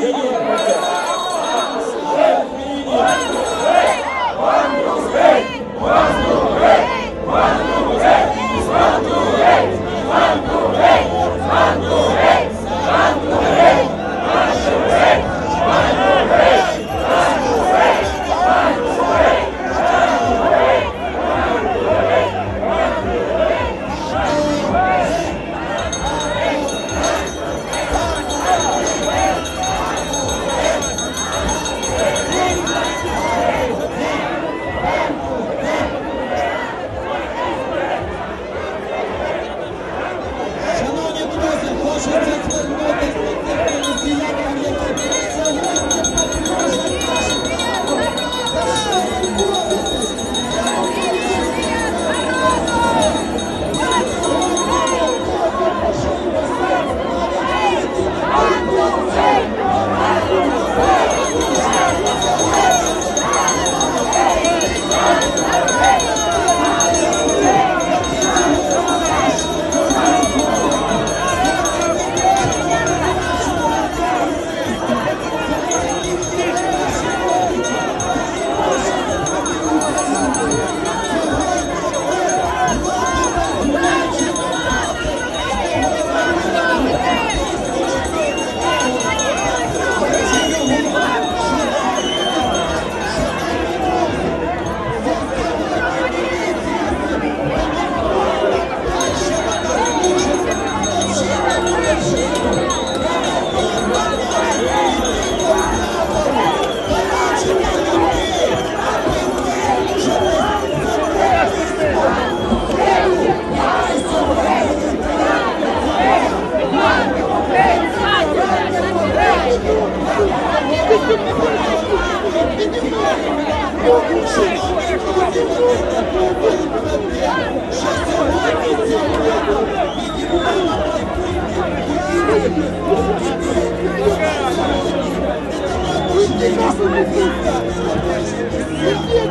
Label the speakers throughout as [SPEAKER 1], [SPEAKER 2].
[SPEAKER 1] Шановні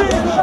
[SPEAKER 2] Для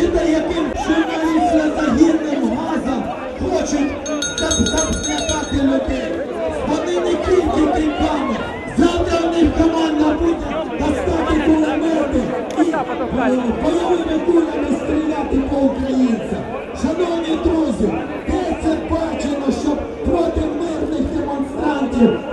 [SPEAKER 2] машина, яким журналісти загірним газом хочуть заплякати людей. Вони
[SPEAKER 1] не тільки кіньками. Завтра в них команда буде достати кулемети і бойовими кулями стріляти по українцям. Шановні друзі, де це бачено, щоб проти мирних демонстрантів.